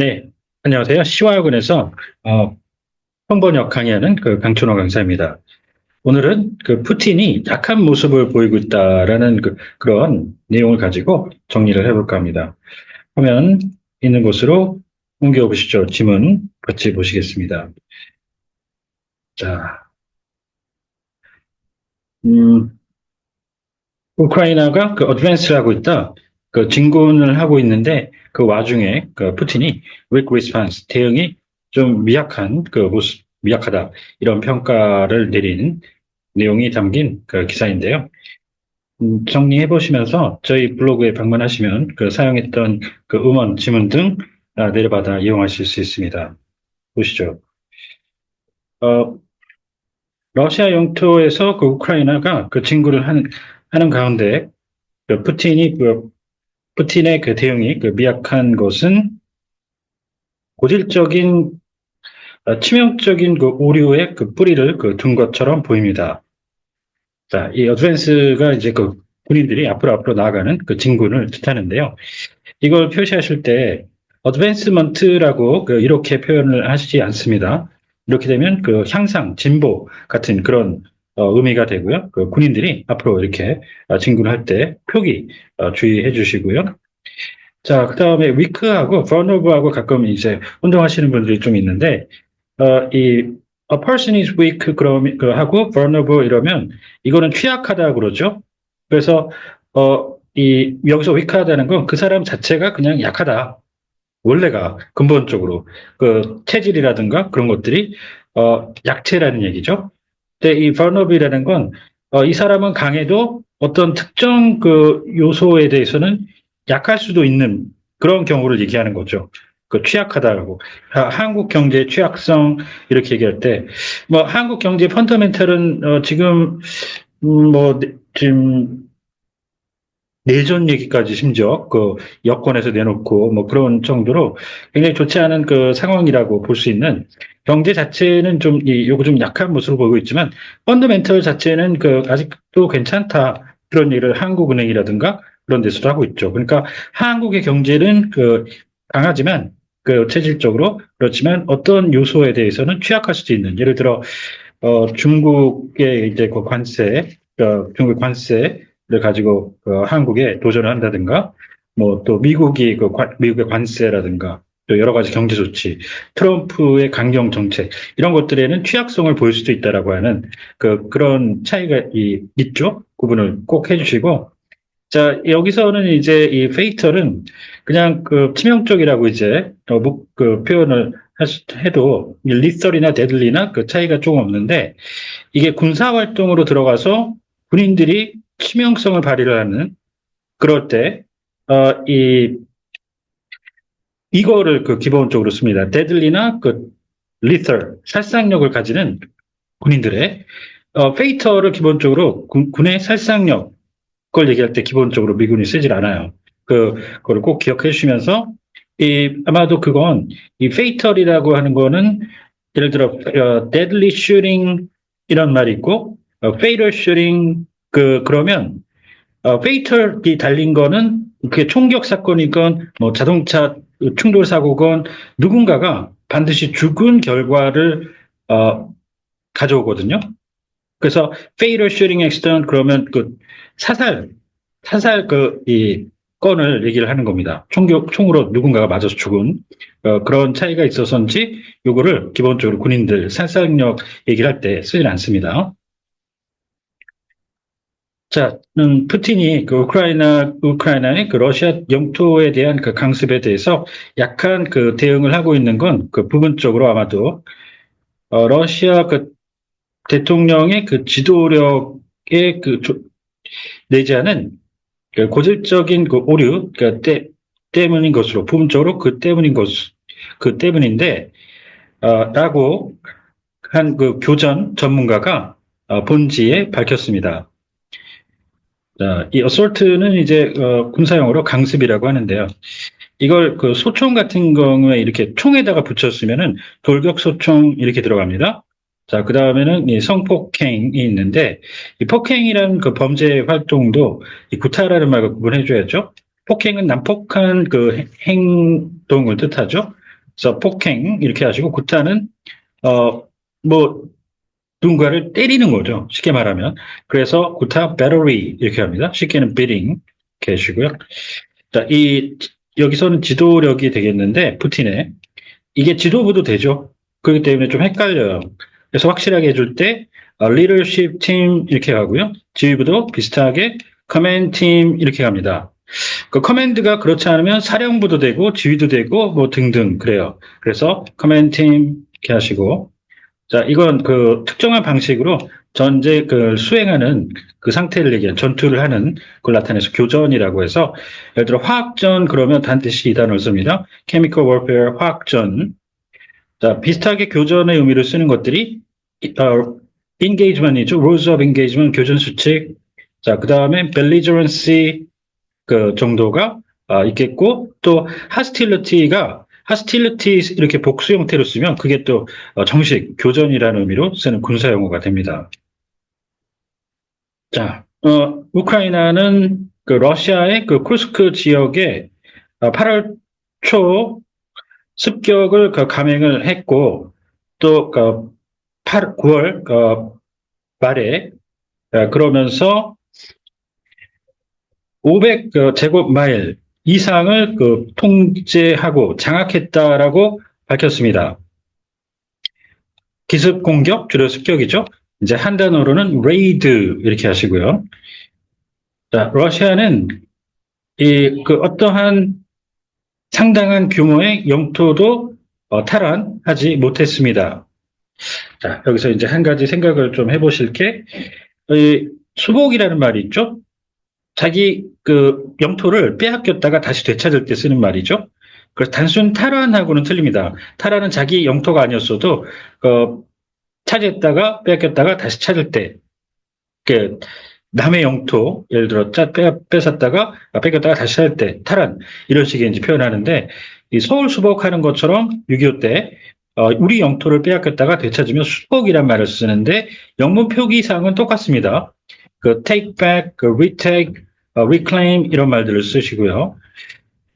네, 안녕하세요. 시화학원에서 어, 홍번역 강의하는 그 강춘호 강사입니다. 오늘은 그 푸틴이 약한 모습을 보이고 있다라는 그, 그런 내용을 가지고 정리를 해볼까 합니다. 화면 있는 곳으로 옮겨 보시죠. 지문 같이 보시겠습니다. 자, 음, 우크라이나가 그 어드밴스를 하고 있다. 그 진군을 하고 있는데 그 와중에 그 푸틴이 weak response 대응이 좀 미약한 그 모습 미약하다 이런 평가를 내린 내용이 담긴 그 기사인데요. 음, 정리해 보시면서 저희 블로그에 방문하시면 그 사용했던 그 음원 지문 등 아, 내려받아 이용하실 수 있습니다. 보시죠. 어, 러시아 영토에서 그 우크라이나가 그 진군을 하는, 하는 가운데 그 푸틴이 그 푸틴의 그 대응이 그 미약한 것은 고질적인 어, 치명적인 그 오류의 그 뿌리를 그 둔 것처럼 보입니다. 자, 이 어드밴스가 이제 그 군인들이 앞으로 앞으로 나아가는 그 진군을 뜻하는데요. 이걸 표시하실 때 어드밴스먼트라고 그 이렇게 표현을 하시지 않습니다. 이렇게 되면 그 향상, 진보 같은 그런 어, 의미가 되고요. 그 군인들이 앞으로 이렇게 어, 진군할 때 표기 어, 주의해 주시고요. 자, 그 다음에 위크하고 vulnerable하고 가끔 이제 운동하시는 분들이 좀 있는데 어, 이 a person is weak 그럼 그 하고 vulnerable 이러면 이거는 취약하다 그러죠. 그래서 어, 이 여기서 weak하다는 건 그 사람 자체가 그냥 약하다. 원래가 근본적으로 그 체질이라든가 그런 것들이 어, 약체라는 얘기죠. 근데 이 vulnerable이라는 건 어, 이 사람은 강해도 어떤 특정 그 요소에 대해서는 약할 수도 있는 그런 경우를 얘기하는 거죠. 그 취약하다라고 아, 한국 경제 취약성 이렇게 얘기할 때 뭐 한국 경제 펀더멘털은 어, 지금 음, 뭐 네, 지금 내전 얘기까지 심지어 그 여권에서 내놓고 뭐 그런 정도로 굉장히 좋지 않은 그 상황이라고 볼 수 있는 경제 자체는 좀 이, 요거 좀 약한 모습을 보이고 있지만 펀더멘털 자체는 그 아직도 괜찮다 그런 얘기를 한국은행이라든가 그런 데서도 하고 있죠. 그러니까 한국의 경제는 그 강하지만 그 체질적으로 그렇지만 어떤 요소에 대해서는 취약할 수도 있는 예를 들어 어 중국의 이제 그 관세 어, 중국 관세 를 가지고 그 한국에 도전을 한다든가 뭐 또 미국이 그 관, 미국의 관세라든가 또 여러 가지 경제 조치, 트럼프의 강경 정책 이런 것들에는 취약성을 보일 수도 있다라고 하는 그 그런 차이가 이, 있죠. 구분을 꼭 해주시고 자 여기서는 이제 이 페이터는 그냥 그 치명적이라고 이제 어, 그 표현을 해도 리설이나 데들리나 그 차이가 조금 없는데 이게 군사 활동으로 들어가서 군인들이 치명성을 발휘를 하는 그럴 때, 어, 이, 이거를 그 기본적으로 씁니다. 데들리나 그 리털, 살상력을 가지는 군인들의, 어, 페이터를 기본적으로 군, 군의 살상력, 걸 얘기할 때 기본적으로 미군이 쓰질 않아요. 그, 그걸 꼭 기억해 주시면서, 이, 아마도 그건, 이 페이털이라고 하는 거는, 예를 들어, 어, deadly shooting, 이런 말이 있고, 어, fatal shooting, 그 그러면 어, 페이털이 달린 거는 그게 총격 사건이건 뭐 자동차 충돌 사고건 누군가가 반드시 죽은 결과를 어, 가져오거든요. 그래서 fatal shooting accident 그러면 그 사살 사살 그 이 건을 얘기를 하는 겁니다. 총격 총으로 누군가가 맞아서 죽은 어, 그런 차이가 있어서인지 요거를 기본적으로 군인들 살상력 얘기를 할 때 쓰진 않습니다. 자, 음, 푸틴이 그 우크라이나, 우크라이나의 그 러시아 영토에 대한 그 강습에 대해서 약한 그 대응을 하고 있는 건 그 부분적으로 아마도, 어, 러시아 그 대통령의 그 지도력에 그 조, 내지 않은 그 고질적인 그 오류, 그 때, 때문인 것으로, 부분적으로 그 때문인 것, 그 때문인데, 어, 라고 한 그 교전 전문가가 어, 본지에 밝혔습니다. 자, 이 어솔트는 이제 어, 군사용어로 강습이라고 하는데요. 이걸 그 소총 같은 경우에 이렇게 총에다가 붙였으면은 돌격 소총 이렇게 들어갑니다. 자, 그 다음에는 이 성폭행이 있는데 이 폭행이라는 그 범죄 활동도 이 구타라는 말과 구분해 줘야죠. 폭행은 난폭한 그 행동을 뜻하죠. 그래서 폭행 이렇게 하시고 구타는 어 뭐 누군가를 때리는 거죠. 쉽게 말하면. 그래서 구타 battery 이렇게 합니다. 쉽게는 이렇게 하시고요. 자, 이 여기서는 지도력이 되겠는데 푸틴의 이게 지도부도 되죠. 그렇기 때문에 좀 헷갈려요. 그래서 확실하게 해줄 때 어, leadership team 이렇게 가고요. 지휘부도 비슷하게 command team 이렇게 갑니다. 그 커맨드가 그렇지 않으면 사령부도 되고 지휘도 되고 뭐 등등 그래요. 그래서 command team 이렇게 하시고 자 이건 그 특정한 방식으로 전제 그 수행하는 그 상태를 얘기한 전투를 하는 걸 나타내서 교전이라고 해서 예를 들어 화학전 그러면 반드시 이 단어를 씁니다. chemical warfare 화학전 자 비슷하게 교전의 의미를 쓰는 것들이 어, engagement이죠. rules of engagement 교전 수칙 자 그 다음에 belligerency 그 정도가 아, 있겠고 또 hostility가 hostility 이렇게 복수 형태로 쓰면 그게 또 어, 정식 교전이라는 의미로 쓰는 군사 용어가 됩니다. 자, 어, 우크라이나는 그 러시아의 그 쿠스크 지역에 어, 8월 초 습격을 그 감행을 했고 또그 8, 9월 그 말에 어, 그러면서 500그 제곱 마일 이상을 그 통제하고 장악했다라고 밝혔습니다. 기습 공격, 주로 습격이죠. 이제 한 단어로는 레이드 이렇게 하시고요. 자, 러시아는 이 그 어떠한 상당한 규모의 영토도 어, 탈환하지 못했습니다. 자, 여기서 이제 한 가지 생각을 좀 해보실 게, 이 수복이라는 말이 있죠? 자기 그 영토를 빼앗겼다가 다시 되찾을 때 쓰는 말이죠. 그래서 단순 탈환하고는 틀립니다. 탈환은 자기 영토가 아니었어도 어, 차지했다가 빼앗겼다가 다시 찾을 때, 그 남의 영토 예를 들어 짜 빼, 뺏었다가 아, 뺏겼다가 다시 찾을 때 탈환 이런 식의 이제 표현하는데 이 서울 수복하는 것처럼 6.25 때 어, 우리 영토를 빼앗겼다가 되찾으면 수복이란 말을 쓰는데 영문 표기상은 똑같습니다. 그 take back, 그 retake, 어, reclaim 이런 말들을 쓰시고요.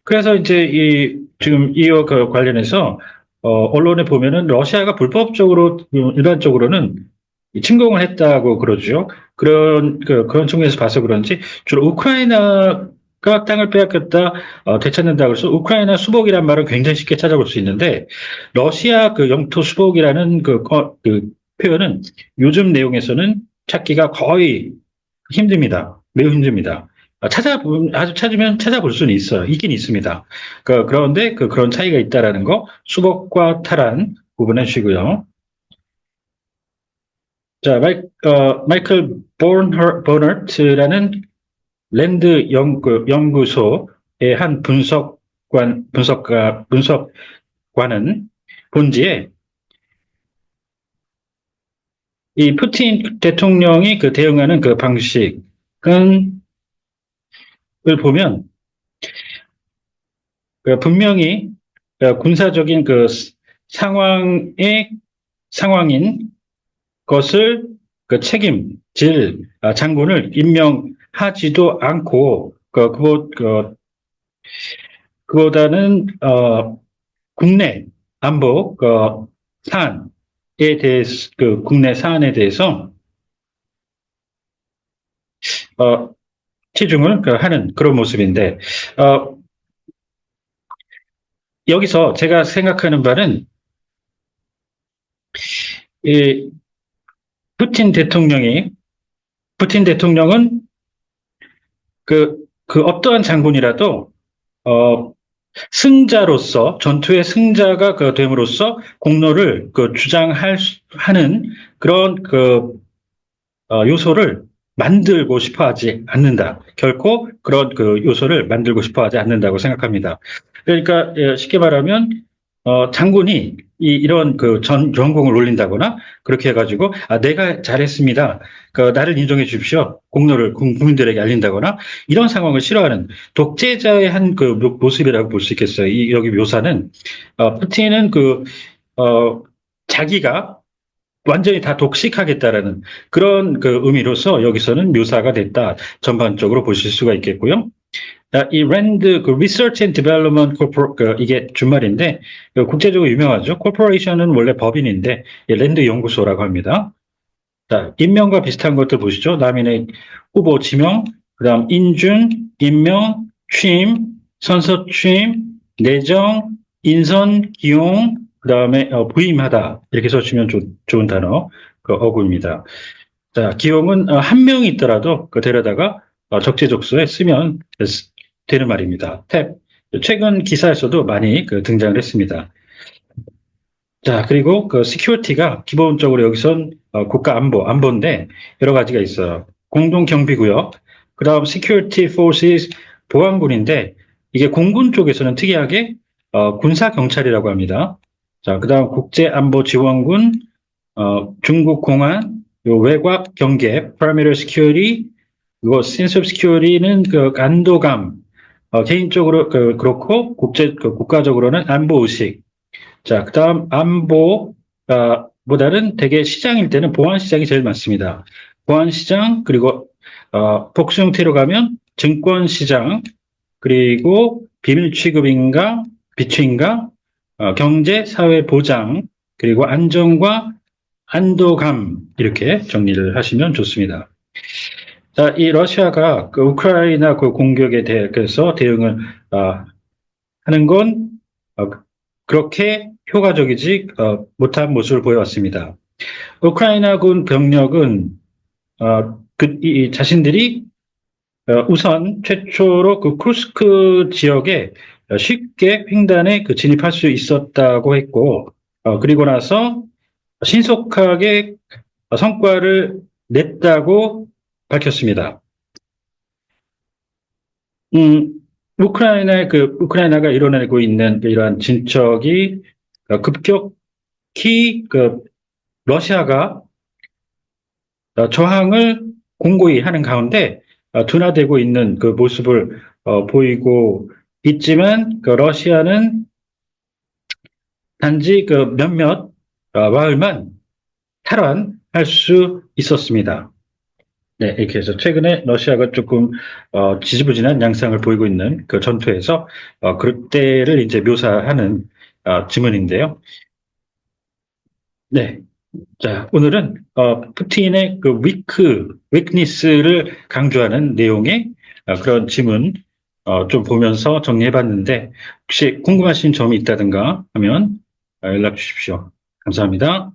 그래서 이제 이 지금 이와 그 관련해서 어, 언론에 보면은 러시아가 불법적으로 음, 일반적으로는 이 침공을 했다고 그러죠. 그런 그, 그런 측면에서 봐서 그런지 주로 우크라이나 가 땅을 빼앗겼다 어, 되찾는다 그래서 우크라이나 수복이란 말은 굉장히 쉽게 찾아볼 수 있는데 러시아 그 영토 수복이라는 그, 어, 그 표현은 요즘 내용에서는 찾기가 거의 힘듭니다. 매우 힘듭니다. 아, 찾아 아주 찾으면 찾아볼 수는 있어요. 있긴 있습니다. 그, 그런데 그 그런 차이가 있다라는 거 수복과 탈환 구분해 주시고요. 자, 마이, 어, 마이클 보너, 보너트라는 랜드 연구, 연구소의 한 분석관, 분석가, 분석관은 본지에 이 푸틴 대통령이 그 대응하는 그 방식은 을 보면 그 분명히 그 군사적인 그 상황의 상황인 것을 그 책임질 아, 장군을 임명하지도 않고 그 그보 그 그보다는 어 국내 안보 그 사안에 대해서 그 국내 사안에 대해서 어 치중을 그 하는 그런 모습인데 어, 여기서 제가 생각하는 바는 이 푸틴 대통령이 푸틴 대통령은 그, 그 어떠한 장군이라도 어, 승자로서 전투의 승자가 그 됨으로써 공로를 그 주장할 수- 하는 그런 그 어, 요소를 만들고 싶어 하지 않는다. 결코 그런 그 요소를 만들고 싶어 하지 않는다고 생각합니다. 그러니까 예, 쉽게 말하면 어, 장군이 이, 이 런 그 전, 전공을 올린다거나 그렇게 해가지고 아, 내가 잘했습니다. 그 나를 인정해 주십시오. 공로를 국- 국민들에게 알린다거나 이런 상황을 싫어하는 독재자의 한 그 모습이라고 볼 수 있겠어요. 이 여기 묘사는 어, 푸틴은 그 어, 자기가 완전히 다 독식하겠다라는 그런 그 의미로서 여기서는 묘사가 됐다. 전반적으로 보실 수가 있겠고요. 자, 이 랜드 그 Research and Development Corpor 그 이게 준말인데 그 국제적으로 유명하죠. 코퍼레이션은 원래 법인인데 이 랜드 연구소라고 합니다. 자, 임명과 비슷한 것들 보시죠. 다음에 후보 지명, 그다음 인준, 임명, 취임, 선서 취임, 내정, 인선, 기용, 그다음에 어, 부임하다 이렇게 써주면 좋, 좋은 단어 그 어구입니다. 자, 기용은 어, 한 명이 있더라도 그 데려다가 어, 적재적소에 쓰면 되는 말입니다. 탭. 최근 기사에서도 많이 그 등장을 했습니다. 자, 그리고 그 시큐리티가 기본적으로 여기선 어, 국가 안보, 안보인데 여러 가지가 있어요. 공동 경비구역, 그 다음 security forces 보안군인데 이게 공군 쪽에서는 특이하게 어, 군사 경찰이라고 합니다. 자, 그 다음 국제안보지원군, 어, 중국 공안, 요 외곽 경계, perimeter security, 이거 of security는 그 안도감, 어, 개인적으로 그, 그렇고 국제 그 국가적으로는 안보 의식. 자, 그다음 안보 아, 보다는 대개 시장일 때는 보안 시장이 제일 많습니다. 보안 시장 그리고 어, 복수 형태로 가면 증권 시장 그리고 비밀 취급인가 비취인가 어, 경제 사회 보장 그리고 안정과 안도감 이렇게 정리를 하시면 좋습니다. 자, 이 러시아가 그 우크라이나 그 공격에 대해서 대응을 어, 하는 건 어, 그렇게 효과적이지 어, 못한 모습을 보여왔습니다. 우크라이나군 병력은 어, 그, 이, 자신들이 어, 우선 최초로 그 쿠스크 지역에 쉽게 횡단에 그 진입할 수 있었다고 했고 어, 그리고 나서 신속하게 성과를 냈다고 밝혔습니다. 음, 우크라이나의 그 우크라이나가 이뤄내고 있는 이러한 진척이 급격히 그 러시아가 저항을 공고히 하는 가운데 둔화되고 있는 그 모습을 어, 보이고 있지만 그 러시아는 단지 그 몇몇 어, 마을만 탈환할 수 있었습니다. 네, 이렇게 해서 최근에 러시아가 조금 어, 지지부진한 양상을 보이고 있는 그 전투에서 어, 그때를 이제 묘사하는 어, 지문인데요. 네, 자 오늘은 어, 푸틴의 그 위크, 위크니스를 강조하는 내용의 어, 그런 지문 어, 좀 보면서 정리해봤는데 혹시 궁금하신 점이 있다든가 하면 어, 연락 주십시오. 감사합니다.